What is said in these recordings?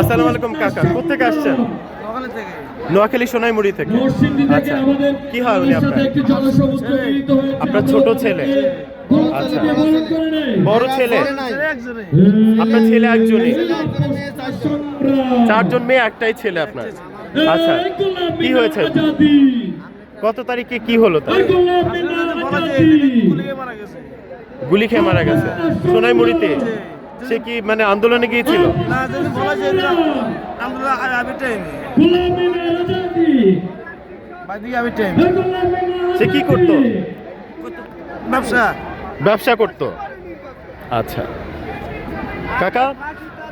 আসসালামু আলাইকুম কাকা। কোথেকে আসছেন? নোয়াখালী সোনাইমুড়ি থেকে। আচ্ছা আমাদের কি হয় উনি আপনার? আপনার ছোট ছেলে। আচ্ছা। বড় ছেলে? আপনার ছেলে একজনই? চারজন মেয়ে একটাই ছেলে আপনার। আচ্ছা কি হয়েছে? কত তারিখে কি হলো তার? গুলি খেয়ে মারা গেছে। সোনাইমুড়িতে? সে কি মানে আন্দোলনে গিয়েছিল? সে কি করতো? ব্যবসা। ব্যবসা করতো। আচ্ছা। কাকা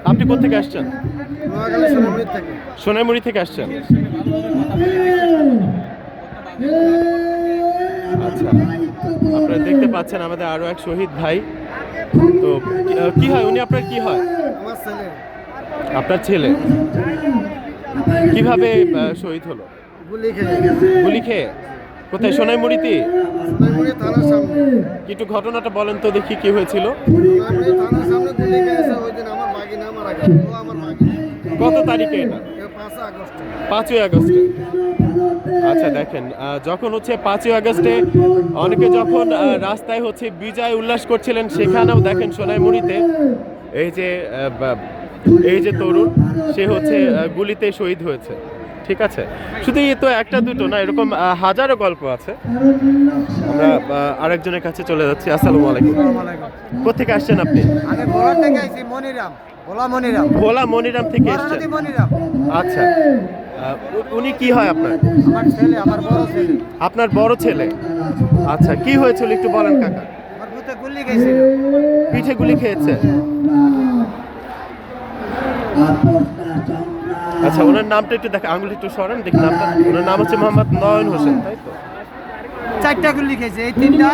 আপনি কোথেকে আসছেন? সোনামুড়ি থেকে আসছেন? আচ্ছা। আপনারা দেখতে পাচ্ছেন আমাদের আরও এক শহীদ ভাই। তো কি হয়? উনি আপনার কি হয়? আমার ছেলে। আপনার ছেলে? কীভাবে শহীদ হলো? গুলি খেয়ে। কোথায়? সোনাইমুড়িতে? সামনে। কি একটু ঘটনাটা বলেন তো দেখি কি হয়েছিল। কত তারিখে এটা? পাঁচই আগস্টে। আচ্ছা দেখেন যখন হচ্ছে পাঁচই আগস্টে অনেকে যখন রাস্তায় হচ্ছে বিজয় উল্লাস করছিলেন সেখানেও দেখেন সোনাইমুড়িতে এই যে এই যে তরুণ সে হচ্ছে গুলিতে শহীদ হয়েছে। ঠিক আছে? শুধু এই তো একটা দুটো না এরকম হাজারো গল্প আছে। আমরা আরেকজনের কাছে চলে যাচ্ছি। আসসালামু আলাইকুম। কোথেকে আসছেন আপনি? আমি ভোলা থেকে মনিরাম। ভোলা মনিরাম। ভোলা মনিরাম থেকে এসছেন। আচ্ছা। উনি কি হয় আপনার? আমার ছেলে আমার বড় ছেলে। আপনার বড় ছেলে? আচ্ছা কি হয়েছিল একটু বলেন কাকা। গুলি গেছিল পিঠে গুলি খেয়েছে? আচ্ছা ওনার নামটা একটু দেখ আঙুল একটু সরেন দেখি নামটা। ওনার নাম হচ্ছে মোহাম্মদ নয়ন হোসেন তাই তো? চারটা গুলি খেয়েছে এই তিনটা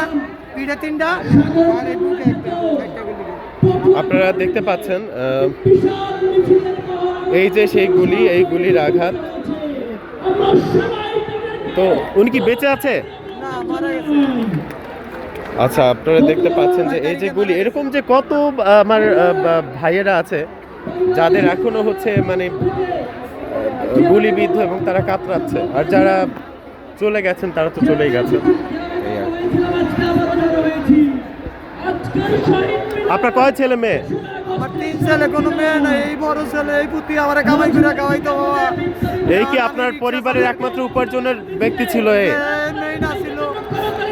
পিঠে তিনটা আর এই বুকে একটা চারটা গুলি আপনারা দেখতে পাচ্ছেন এই যে সেই গুলি এই গুলির আঘাত তো উনি কি বেঁচে আছে? গেছে। আচ্ছা আপনারা দেখতে পাচ্ছেন যে এই যে গুলি এরকম যে কত আমার ভাইয়েরা আছে যাদের এখনও হচ্ছে মানে গুলিবিদ্ধ এবং তারা কাতরাচ্ছে আর যারা চলে গেছেন তারা তো চলেই কি। আপনার কয় ছেলে মেয়ে? আমার তিন ছেলে কোনো মেয়ে নাই এই বড় ছেলে এই পুতি আমার কামাই করে খাওয়াইতো বাবা এই কি আপনার পরিবারের একমাত্র উপার্জনের ব্যক্তি ছিল এ? মেয়ে না ছিল।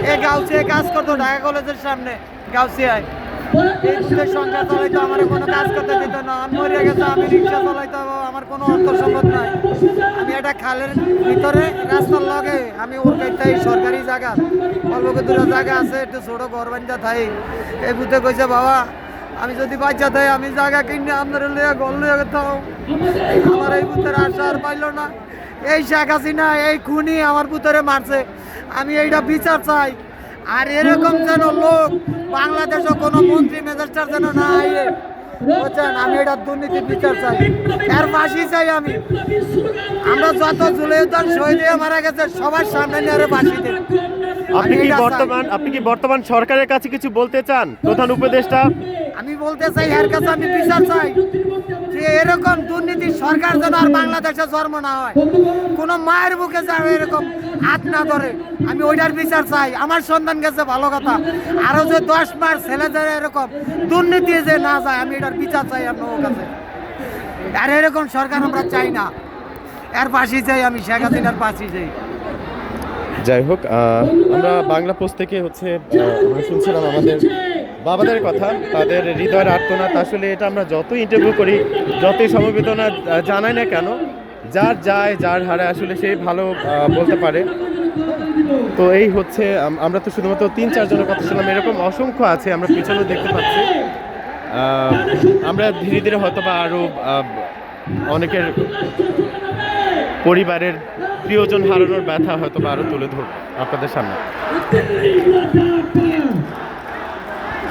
এ গাউসিয়া কাজ করতো ঢাকা কলেজের সামনে গাউসিয়ায়। এই সংসার চালাইতো আমার কোনো কাজ করতে দিত না। আমি মরে গেছে আমি রিক্সা চালাইতো আমার কোনো অর্থ সম্পদ নাই। আমি একটা খালের ভিতরে রাস্তার লগে আমি ওর কাইতাই সরকারি জায়গা অল্প দূরে জায়গা আছে একটু ছোট ঘর বান্ধা থাই এই বুঝতে কইছে বাবা আমি যদি বাচ্চা থাই আমি জায়গা কিনে আপনার লিয়ে ঘর লিয়ে থাও আমার এই আশা আর পাইলো না। এই শেখ হাসিনা এই খুনি আমার বুথরে মারছে। আমি এইটা বিচার চাই। আর এরকম যেন লোক বাংলাদেশে কোনো মন্ত্রী মেজাস্টার যেন না আইয়ে বুঝছেন? আমি এটা দুর্নীতি বিচার চাই। এর বাসি চাই আমি। আমরা যত জুলে উদ্যান শহীদ হয়ে মারা গেছে সবার সামনে নিয়ে আরে ফাঁসি আপনি কি বর্তমান আপনি কি বর্তমান সরকারের কাছে কিছু বলতে চান? প্রধান উপদেষ্টা? আমি বলতে চাই, এর কাছে আমি বিচার চাই যে এরকম দুর্নীতি সরকার যেন আর বাংলাদেশে জন্ম না হয়। কোনো মায়ের বুকে যেন এরকম হাত না ধরে। আমি ওইটার বিচার চাই। আমার সন্তান গেছে, ভালো কথা। আরও যে দশ মাস ছেলেদের এরকম দুর্নীতি যে না যায়, আমি এটার বিচার চাই আপনার কাছে। আর এরকম সরকার আমরা চাই না। এর পাশে চাই আমি, শেখ হাসিনার পাশে চাই যাই হোক আমরা বাংলা পোস্ট থেকে হচ্ছে শুনছিলাম আমাদের বাবাদের কথা, তাদের হৃদয়ের আর্তনাদ। আসলে এটা আমরা যতই ইন্টারভিউ করি, যতই সমবেদনা জানাই না কেন, যার যায়, যার হারে আসলে সেই ভালো বলতে পারে। তো এই হচ্ছে আমরা তো শুধুমাত্র তিন, চারজনের কথা শুনলাম, এরকম অসংখ্য আছে আমরা পিছনেও দেখতে পাচ্ছি। আমরা ধীরে ধীরে হয়তো বা আরও অনেকের পরিবারের প্রিয়জন হারানোর ব্যথা হয়তো বা আরও তুলে ধরব আপনাদের সামনে।